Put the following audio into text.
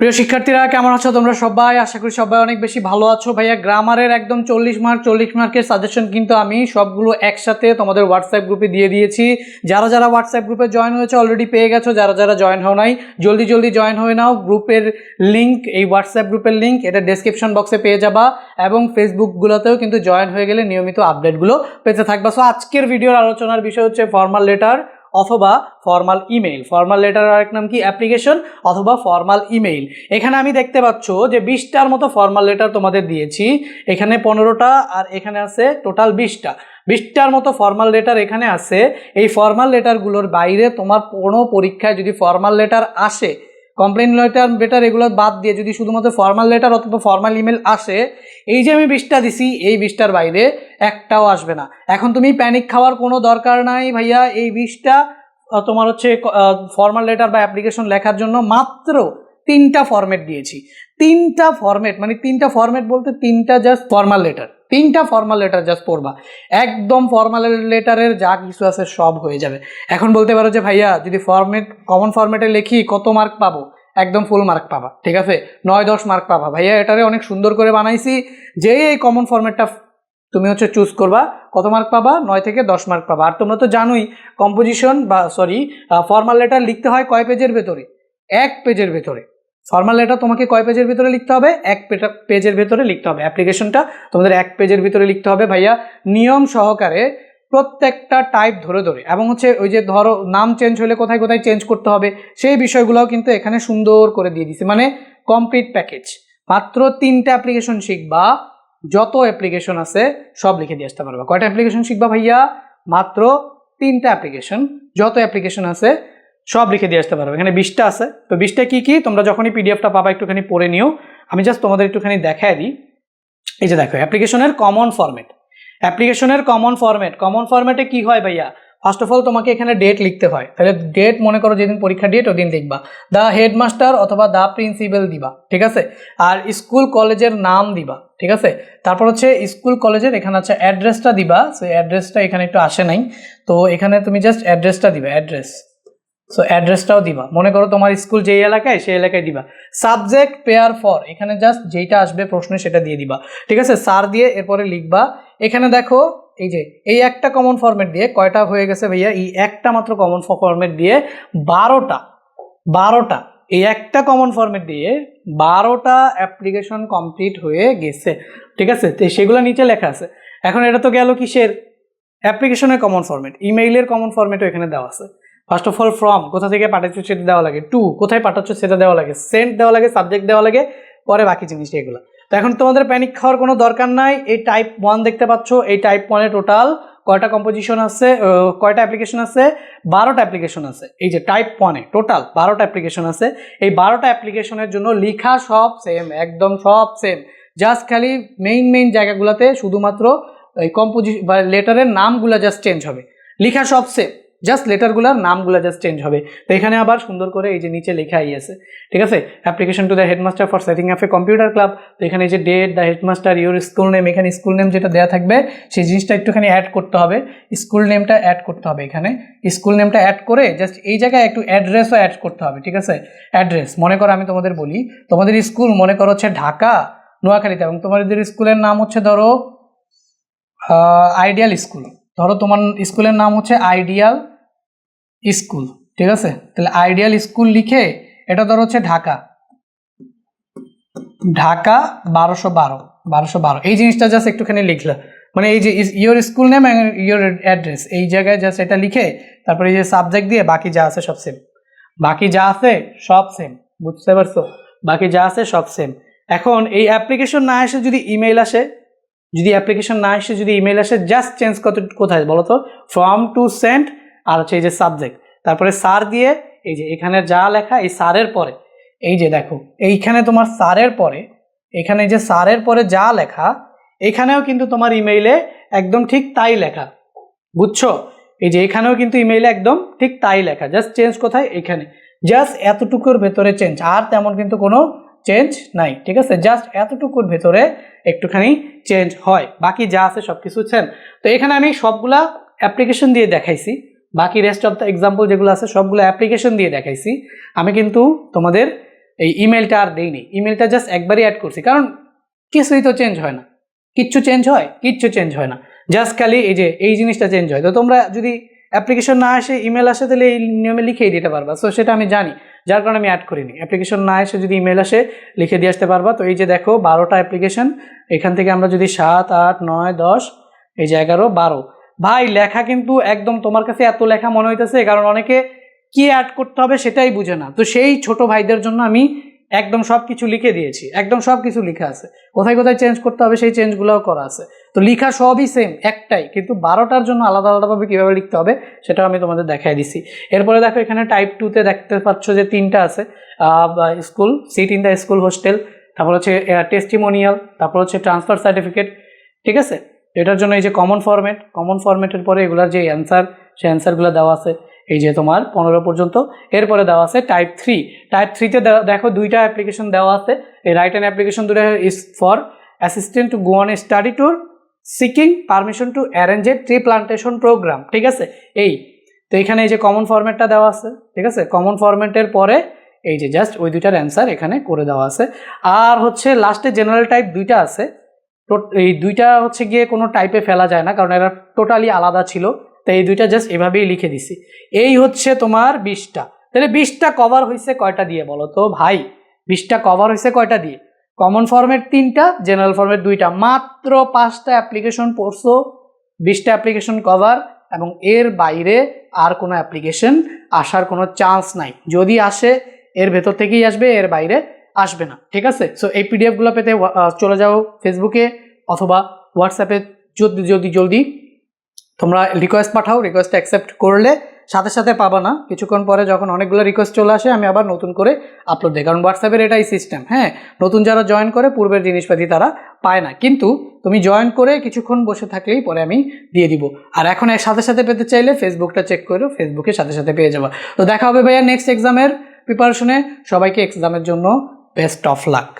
প্রিয় শিক্ষার্থীরা, কেমন আছো? তোমরা সবাই? আশা করি সবাই অনেক বেশি ভালো আছো। ভাইয়া, গ্রামারের একদম চল্লিশ মার্ক চল্লিশ মার্কের সাজেশন কিন্তু আমি সবগুলো একসাথে তোমাদের হোয়াটসঅ্যাপ গ্রুপে দিয়ে দিয়েছি। যারা যারা হোয়াটসঅ্যাপ গ্রুপে জয়েন হয়েছে অলরেডি পেয়ে গেছো, যারা যারা জয়েন হও নাই, জলদি জলদি জয়েন হয়ে নাও। গ্রুপের লিঙ্ক এই হোয়াটসঅ্যাপ গ্রুপের লিঙ্ক এটা ডেসক্রিপশন বক্সে পেয়ে যাবা এবং ফেসবুকগুলোতেও কিন্তু জয়েন হয়ে গেলে নিয়মিত আপডেটগুলো পেতে থাকবা। সো আজকের ভিডিওর আলোচনার বিষয় হচ্ছে ফর্মাল লেটার অথবা ফর্মাল ইমেইল ফর্মাল লেটার আরেক নাম কি? অ্যাপ্লিকেশন অথবা ফর্মাল ইমেইল এখানে আমি দেখতে পাচ্ছ যে বিশটার মতো ফর্মাল লেটার তোমাদের দিয়েছি। এখানে পনেরোটা আর এখানে আছে টোটাল বিশটা। বিশটার মতো ফর্মাল লেটার এখানে আছে। এই ফর্মাল লেটারগুলোর বাইরে তোমার কোনো পরীক্ষায় যদি ফর্মাল লেটার আসে কমপ্লেন লেটার বেটার এগুলো বাদ দিয়ে যদি শুধুমাত্র ফর্মাল লেটার অথবা ফর্মাল ইমেল আসে এই যে আমি বিশটা দিছি এই বিশটার বাইরে একটাও আসবে না। এখন তুমি প্যানিক খাওয়ার কোনো দরকার নাই ভাইয়া এই আহ, তোমার হচ্ছে ফর্মাল লেটার বা অ্যাপ্লিকেশন লেখার জন্য মাত্র তিনটা ফরম্যাট দিয়েছি। তিনটা ফরম্যাট মানে তিনটা ফরম্যাট বলতে তিনটা জাস্ট ফর্মাল লেটার তিনটা ফর্মাল লেটার জাস্ট পড়বা। একদম ফর্মাল লেটারের যা কিছু আছে সব হয়ে যাবে। এখন বলতে পারো যে, ভাইয়া, যদি ফরম্যাট কমন ফরম্যাটে লিখি, কত মার্ক পাবো? একদম ফুল মার্ক পাবা, ঠিক আছে? নয়, দশ মার্ক পাবা। ভাইয়া, এটারে অনেক সুন্দর করে বানাইছি, যেই এই কমন ফরম্যাটটা তুমি হচ্ছে চুজ করবা, কত মার্ক পাবা? নয় থেকে দশ মার্ক পাবা। আর তোমরা তো জানোই কম্পোজিশন বা সরি ফর্মাল লেটার লিখতে হয় কয় পেজের ভেতরে? এক পেজের ভেতরে। ফর্মাল লেটার তোমাকে কয় পেজের ভিতরে লিখতে হবে? এক পেজের ভিতরে লিখতে হবে। অ্যাপ্লিকেশনটা তোমাদের এক পেজের ভিতরে লিখতে হবে ভাইয়া। নিয়ম সহকারে প্রত্যেকটা টাইপ ধরে ধরে এবং হচ্ছে ওই যে ধরো নাম চেঞ্জ হলে কোথায় কোথায় চেঞ্জ করতে হবে, সেই বিষয়গুলোও কিন্তু এখানে সুন্দর করে দিয়ে দিছে। মানে কমপ্লিট প্যাকেজ মাত্র তিনটা অ্যাপ্লিকেশন শিখবা, যত অ্যাপ্লিকেশন আছে সব লিখে দিয়ে আসতে পারবা। কয়টা অ্যাপ্লিকেশন শিখবা ভাইয়া? মাত্র তিনটা অ্যাপ্লিকেশন যত অ্যাপ্লিকেশন আছে সব লিখে দিয়ে আসতে পারবে এখানে বিশটা আছে। তো বিশটা কি কি? তোমরা যখনই পিডিএফটা পাবা, একটুখানি পড়ে নিও। আমি জাস্ট তোমাদের একটুখানি দেখায় দিই। এই যে দেখো, অ্যাপ্লিকেশনের কমন ফরম্যাট অ্যাপ্লিকেশনের কমন ফরম্যাট কমন ফরম্যাটে কি হয় ভাইয়া? ফার্স্ট অফ অল তোমাকে এখানে ডেট লিখতে হয়। তাহলে ডেট মনে করো যেদিন পরীক্ষা ডেট ওদিন লিখবা দ্য হেডমাস্টার অথবা দ্য প্রিন্সিপাল দিবা, ঠিক আছে? আর স্কুল কলেজের নাম দিবা, ঠিক আছে? তারপর হচ্ছে স্কুল কলেজের এখানে আছে অ্যাড্রেসটা দিবা। সেই অ্যাড্রেসটা এখানে একটু আসে নাই। তো এখানে তুমি জাস্ট অ্যাড্রেসটা দিবা অ্যাড্রেস সো অ্যাড্রেসটাও দিবা। মনে করো তোমার স্কুল যেই এলাকায়, সেই এলাকায় দিবা। সাবজেক্ট পেয়ার ফর এখানে জাস্ট যেইটা আসবে প্রশ্ন সেটা দিয়ে দিবা। ঠিক আছে? সার দিয়ে এরপরে লিখবা। এখানে দেখো, এই যে, এই একটা কমন ফরম্যাট দিয়ে কয়টা হয়ে গেছে ভাইয়া? এই একটা মাত্র কমন ফরম্যাট দিয়ে বারোটা বারোটা। এই একটা কমন ফরম্যাট দিয়ে বারোটা অ্যাপ্লিকেশন কমপ্লিট হয়ে গেছে। ঠিক আছে? তো সেগুলো নিচে লেখা আছে। এখন এটা তো গেল কিসের? অ্যাপ্লিকেশনের কমন ফর্মেট ইমেইলের কমন ফর্মেটও এখানে দেওয়া আছে। ফার্স্ট অফ অল ফ্রম কোথা থেকে পাঠাচ্ছ সেটা দেওয়া লাগে? টু কোথায় পাঠাচ্ছ সেটা দেওয়া লাগে? সেন্ট দেওয়া লাগে সাবজেক্ট দেওয়া লাগে, পরে বাকি জিনিস এগুলো। তো এখন তোমাদের প্যানিক খাওয়ার কোনো দরকার নাই। এই টাইপ ওয়ান দেখতে পাচ্ছ, এই টাইপ ওয়ানে টোটাল কয়টা কম্পোজিশন আছে কয়টা অ্যাপ্লিকেশন আছে? বারোটা অ্যাপ্লিকেশন আছে। এই যে টাইপ ওয়ানে টোটাল বারোটা অ্যাপ্লিকেশন আছে। এই বারোটা অ্যাপ্লিকেশনের জন্য লেখা সব সেম একদম সব সেম জাস্ট খালি মেইন মেইন জায়গাগুলোতে শুধুমাত্র এই কম্পোজি বা লেটারের নামগুলো জাস্ট চেঞ্জ হবে। লেখা সব সেম জাস্ট লেটারগুলোর নামগুলো জাস্ট চেঞ্জ হবে। তো এখানে আবার সুন্দর করে এই যে নিচে লেখাই আছে। ঠিক আছে? Application to the headmaster for setting up a computer club তো এখানে যে date the headmaster your school name এখানে স্কুল নেম যেটা দেওয়া থাকবে, সেই জিনিসটা একটুখানি অ্যাড করতে হবে। স্কুল নেমটা অ্যাড করতে হবে এখানে। স্কুল নেমটা অ্যাড করে জাস্ট এই জায়গায় একটু অ্যাড্রেসও অ্যাড করতে হবে, ঠিক আছে? অ্যাড্রেস মনে করো আমি তোমাদের বলি, তোমাদের স্কুল মনে করো হচ্ছে ঢাকা, নোয়াখালীতে এবং তোমাদের স্কুলের নাম হচ্ছে ধরো আইডিয়াল স্কুল ধরো তোমার স্কুলের নাম হচ্ছে আইডিয়াল স্কুল, ঠিক আছে? তাহলে আইডিয়াল স্কুল লিখে এটা ধরো হচ্ছে ঢাকা। ঢাকা বারোশো বারো বারোশো বারো। এই জিনিসটা জাস্ট একটুখানি লিখলে। মানে এই যে your school name your address এই জায়গায় জাস্ট এটা লিখে তারপরে এই যে সাবজেক্ট দিয়ে বাকি যা আছে সব সেম বাকি যা আছে সব সেম বুঝতে পারছ? বাকি যা আছে সব সেম এখন এই অ্যাপ্লিকেশন না এসে যদি ইমেল আসে যদি অ্যাপ্লিকেশন না এসে যদি ইমেল আসে জাস্ট চেঞ্জ কত, কোথায়, বলো তো? ফ্রম টু সেন্ট আর হচ্ছে এই যে সাবজেক্ট তারপরে সার দিয়ে, এই যে এখানে যা লেখা, এই সারের পরে। এই যে দেখো, এইখানে তোমার সারের পরে, এখানে যে সারের পরে যা লেখা, এখানেও কিন্তু তোমার ইমেইলে একদম ঠিক তাই লেখা। বুঝছ? এই যে এখানেও কিন্তু ইমেইলে একদম ঠিক তাই লেখা। জাস্ট চেঞ্জ কোথায়? এখানে। জাস্ট এতটুকুর ভেতরে চেঞ্জ আর তেমন কিন্তু কোনো চেঞ্জ নাই, ঠিক আছে? জাস্ট এতটুকুর ভেতরে একটুখানি চেঞ্জ হয়। বাকি যা আছে সব কিছু সেম তো এখানে আমি সবগুলা অ্যাপ্লিকেশন দিয়ে দেখাইছি। বাকি রেস্ট অফ দ্য এক্সাম্পল যেগুলো আছে সবগুলো অ্যাপ্লিকেশন দিয়ে দেখাইছি। আমি কিন্তু তোমাদের এই ইমেলটা আর দেইনি। ইমেলটা জাস্ট একবারই অ্যাড করছি। কারণ কিছুই তো চেঞ্জ হয় না। কিচ্ছু চেঞ্জ হয়, কিচ্ছু চেঞ্জ হয় না। জাস্ট খালি এই যে, এই জিনিসটা চেঞ্জ হয়। তো তোমরা যদি অ্যাপ্লিকেশন না আসে ইমেল আসে তাহলে এই নিয়মে লিখেই দিতে পারবা। সো সেটা আমি জানি, যার কারণে আমি অ্যাড করিনি। অ্যাপ্লিকেশন না এসে যদি ইমেল আসে, লিখে দিয়ে আসতে পারবা। তো এই যে দেখো, বারোটা অ্যাপ্লিকেশন এখান থেকে আমরা যদি সাত, আট, নয়, দশ, এই যে এগারো, বারো। ভাই, লেখা কিন্তু একদম তোমার কাছে এত লেখা মনে হইতেছে, কারণ অনেকে কি অ্যাড করতে হবে সেটাই বুঝে না। তো সেই ছোট ভাইদের জন্য আমি একদম সব কিছু লিখে দিয়েছি, একদম সব কিছু লিখা আছে। কোথায় কোথায় চেঞ্জ করতে হবে সেই চেঞ্জগুলোও করা আছে। তো লিখা সবই সেম একটাই, কিন্তু বারোটার জন্য আলাদা আলাদাভাবে কীভাবে লিখতে হবে সেটাও আমি তোমাদের দেখাই দিছি। এরপরে দেখো এখানে টাইপ টুতে দেখতে পাচ্ছ যে তিনটা আছে। School seat in the school hostel তারপর হচ্ছে টেস্টিমোনিয়াল তারপর হচ্ছে ট্রান্সফার সার্টিফিকেট ঠিক আছে? এটার জন্য এই যে কমন ফরম্যাট কমন ফরম্যাটের পরে এগুলার যে অ্যান্সার সেই অ্যান্সারগুলো দেওয়া আছে। এই যে তোমার পনেরো পর্যন্ত। এরপরে দেওয়া আছে টাইপ থ্রি টাইপ থ্রিতে দেখো দুইটা অ্যাপ্লিকেশন দেওয়া আছে। এই রাইট অ্যান্ড অ্যাপ্লিকেশন দুটো is for assistant to go on study tour seeking permission to arrange a tree plantation program ঠিক আছে? এই, তো এখানে এই যে কমন ফরম্যাটটা দেওয়া আছে, ঠিক আছে? কমন ফরম্যাটের পরে এই যে জাস্ট ওই দুইটার অ্যান্সার এখানে করে দেওয়া আছে। আর হচ্ছে লাস্টে জেনারেল টাইপ দুইটা আছে। এই দুইটা হচ্ছে গিয়ে কোনো টাইপে ফেলা যায় না, কারণ এরা টোটালি আলাদা ছিল। তো এই দুইটা জাস্ট এভাবেই লিখে দিছি। এই হচ্ছে তোমার বিশটা। তাহলে বিশটা কভার হয়েছে কয়টা দিয়ে বলো তো? ভাই, বিশটা কভার হয়েছে কয়টা দিয়ে? কমন ফর্মের তিনটা জেনারেল ফর্মের দুইটা। মাত্র পাঁচটা অ্যাপ্লিকেশন পড়ছো, বিশটা অ্যাপ্লিকেশন কভার এবং এর বাইরে আর কোনো অ্যাপ্লিকেশন আসার কোনো চান্স নাই। যদি আসে, এর ভেতর থেকেই আসবে, এর বাইরে আসবে না। ঠিক আছে? সো এই পিডিএফগুলো পেতে চলে যাও ফেসবুকে অথবা হোয়াটসঅ্যাপে যদি যদি, জলদি তোমরা রিকোয়েস্ট পাঠাও রিকোয়েস্ট অ্যাকসেপ্ট করলে সাথে সাথে পাবা না। কিছুক্ষণ পরে যখন অনেকগুলো রিকোয়েস্ট চলে আসে, আমি আবার নতুন করে আপলোড দিই। কারণ হোয়াটসঅ্যাপের এটাই সিস্টেম হ্যাঁ? নতুন যারা জয়েন করে, পূর্বের জিনিসপাতি তারা পায় না। কিন্তু তুমি জয়েন করে কিছুক্ষণ বসে থাকলেই পরে আমি দিয়ে দিব। আর এখন এর সাথে সাথে পেতে চাইলে ফেসবুকটা চেক করো ফেসবুকে সাথে সাথে পেয়ে যাবা। তো দেখা হবে ভাইয়া নেক্সট এক্সামের প্রিপারেশনে সবাইকে এক্সামের জন্য বেস্ট অফ লাক